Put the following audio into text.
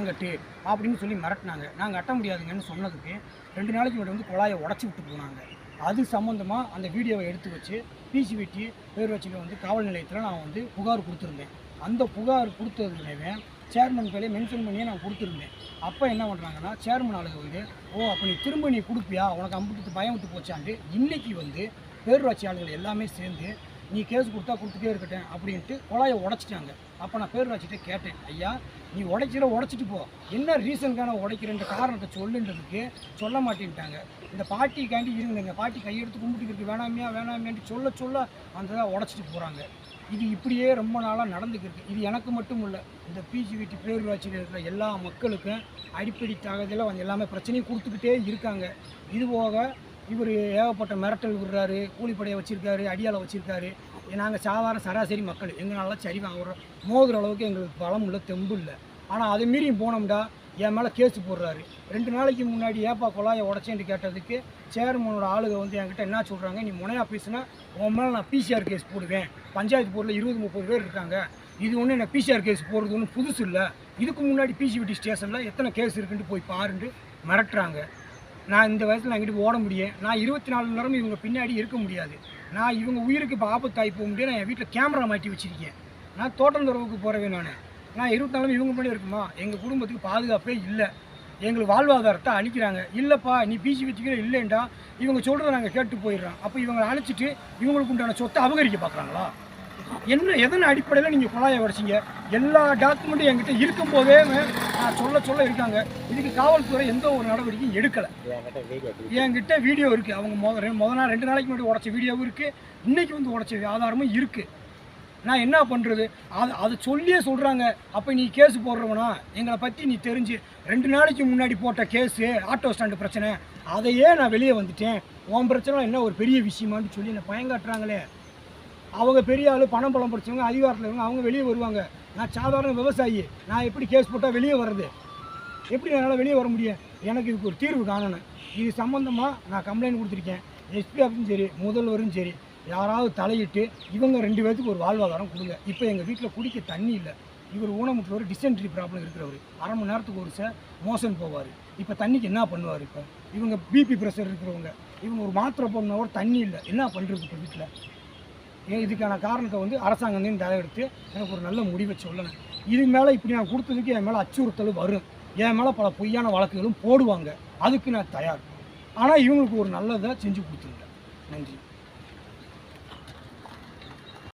பணம் கட்டு அப்படின்னு சொல்லி மிரட்டினாங்க. நாங்கள் கட்ட முடியாதுங்கன்னு சொன்னதுக்கு ரெண்டு நாளைக்கு முன்னாடி வந்து குழாயை உடச்சி விட்டு போனாங்க. அது சம்மந்தமாக அந்த வீடியோவை எடுத்து வச்சு பிசிபிடி பேர் வச்சுட்டு வந்து காவல் நிலையத்தில் நான் வந்து புகார் கொடுத்துருந்தேன். அந்த புகார் கொடுத்ததுலேயே சேர்மன் பேரையே மென்ஷன் பண்ணியே நான் கொடுத்துருந்தேன். அப்போ என்ன பண்ணுறாங்கன்னா சேர்மன் ஆளுங்க வந்து ஓ அப்போ நீ திரும்ப நீ கொடுப்பியா? உனக்கு அம்புட்டு பயம் விட்டு போச்சான்ட்டு. இன்றைக்கி வந்து பேரூராட்சி ஆளுகள் எல்லாமே சேர்ந்து நீ கேஸ் கொடுத்தா கொடுத்துட்டே இருக்கட்டேன் அப்படின்ட்டு குழாயை உடைச்சிட்டாங்க. அப்போ நான் பேரூராட்சிகிட்ட கேட்டேன் ஐயா நீ உடைச்சிட உடைச்சிட்டு போ. என்ன ரீசனுக்கான உடைக்கிறன்ற காரணத்தை சொல்லுன்றதுக்கு சொல்ல மாட்டேன்ட்டாங்க. இந்த பாட்டிக்காண்டி இருங்க இந்த பாட்டி கையெடுத்து கும்பிட்டுக்கிட்டு வேணாமியா வேணாமியான்ட்டு சொல்ல சொல்ல அந்த இதை உடச்சிட்டு போகிறாங்க இது இப்படியே ரொம்ப நாளாக நடந்துக்கிருக்கு இது எனக்கு மட்டும் இல்லை இந்த பிஜிவிடி பேரூராட்சியில் இருக்கிற எல்லா மக்களுக்கும் அடிப்படை தகதியில் வந்து எல்லாமே பிரச்சனையும் கொடுத்துக்கிட்டே இருக்காங்க. இது போக இவர் ஏகப்பட்ட மிரட்டல் விடுறாரு கூலிப்படையை வச்சுருக்காரு அடியாளை வச்சுருக்காரு. நாங்கள் சாதாரண சராசரி மக்கள். எங்களால் சரி வாங்குறோம் மோதுகிற அளவுக்கு எங்களுக்கு பலம் இல்லை தெம்பு இல்லை. ஆனால் அதை மீறி போனோம்டா என் மேலே கேஸ் போடுறாரு. ரெண்டு நாளைக்கு முன்னாடி ஏப்பா குழாயை உடச்சேன்னு கேட்டதுக்கு சேர்மனோட ஆளுங்க வந்து என்கிட்ட என்ன சொல்கிறாங்க நீ முனையா பேசுனா உன் மேலே நான் பிசிஆர் கேஸ் போடுவேன். பஞ்சாயத்து போர்டில் இருபது முப்பது பேர் இருக்காங்க. இது ஒன்று என்ன பிசிஆர் கேஸ் போடுறது ஒன்றும் புதுசு இல்லை. இதுக்கு முன்னாடி பிசிபிடி ஸ்டேஷனில் எத்தனை கேஸ் இருக்குன்ட்டு போய் பாருன்ட்டு மிரட்டுறாங்க. நான் இந்த வயசில் நான் ஓட முடியும் நான் இருபத்தி நாலு நேரம் இவங்க பின்னாடி இருக்க முடியாது. நான் இவங்க உயிருக்கு இப்போ ஆபத்தாகி போக முடியாது நான் என் வீட்டில் கேமரா மாட்டி வச்சிருக்கேன். நான் தோட்டம் துறவுக்கு போகிறவே நான். நான் இருபத்தி நாலு இவங்க பண்ணி இருக்குமா? எங்கள் குடும்பத்துக்கு பாதுகாப்பே இல்லை. எங்களுக்கு வாழ்வாதாரத்தை அழிக்கிறாங்க. இல்லைப்பா நீ பிசி வச்சுக்கிற இல்லைண்டா இவங்க சொல்கிறத நாங்கள் கேட்டு போயிடுறோம். அப்போ இவங்களை அழைச்சிட்டு இவங்களுக்கு உண்டான சொத்தை அபகரிக்க பார்க்குறாங்களா என்ன எதன் அடிப்படையில் நீங்கள் குழாயை உடைச்சிங்க? எல்லா டாக்குமெண்ட்டும் என்கிட்ட இருக்கும் போதே நான் சொல்ல சொல்ல இருக்காங்க. இதுக்கு காவல்துறை எந்த ஒரு நடவடிக்கையும் எடுக்கலை. என்கிட்ட வீடியோ இருக்குது அவங்க முத ரெ- முத நாள் ரெண்டு நாளைக்கு முன்னாடி உடச்ச வீடியோவும் இருக்குது இன்றைக்கி வந்து உடச்ச ஆதாரமும் இருக்குது நான் என்ன பண்ணுறது அது அதை சொல்லியே சொல்கிறாங்க அப்போ நீ கேஸ் போடுறவனா? எங்களை பற்றி நீ தெரிஞ்சு. ரெண்டு நாளைக்கு முன்னாடி போட்ட கேஸு ஆட்டோ ஸ்டாண்டு பிரச்சனை. அதையே நான் வெளியே வந்துட்டேன். உன் பிரச்சனை என்ன ஒரு பெரிய விஷயமான்னு சொல்லி என்னை பயங்காட்டுறாங்களே. அவங்க பெரிய ஆள் பணம் பழம் படிச்சவங்க அதிகாரத்தில் இருக்கவங்க அவங்க வெளியே வருவாங்க. நான் சாதாரண விவசாயி. நான் எப்படி கேஸ் போட்டால் வெளியே வர்றது? எப்படி என்னால் வெளியே வர முடியும்? எனக்கு இதுக்கு ஒரு தீர்வு காணணும். இது சம்மந்தமாக நான் கம்ப்ளைண்ட் கொடுத்துருக்கேன். எஸ்பி ஆஃபீஸும் சரி முதல்வரும் சரி யாராவது தலையிட்டு இவங்க ரெண்டு பேர்த்துக்கு ஒரு வாழ்வாதாரம் கொடுங்க. இப்போ எங்கள் வீட்டில் குடிக்க தண்ணி இல்லை. இவர் ஊனமுற்றவர் டிசென்ட்ரி ப்ராப்ளம் இருக்கிறவர். அரை மணி நேரத்துக்கு ஒரு சார் மோசன் போவார். இப்போ தண்ணிக்கு என்ன பண்ணுவார் இப்போ? இவங்க பிபி ப்ரெஷர் இருக்கிறவங்க. இவங்க ஒரு மாத்திரை போடணும் கூட தண்ணி இல்லை. என்ன பண்ணுறது இப்போ வீட்டில் இதுக்கான காரணத்தை வந்து அரசாங்கம் தலையெடுத்து எனக்கு ஒரு நல்ல முடிவை சொல்லணும். இது மேலே இப்படி நான் கொடுத்ததுக்கு என் மேலே அச்சுறுத்தல் வரும். என் மேலே பல பொய்யான வழக்குகளும் போடுவாங்க. அதுக்கு நான் தயார். ஆனால் இவங்களுக்கு ஒரு நல்லதை செஞ்சு கொடுத்துருங்க. நன்றி.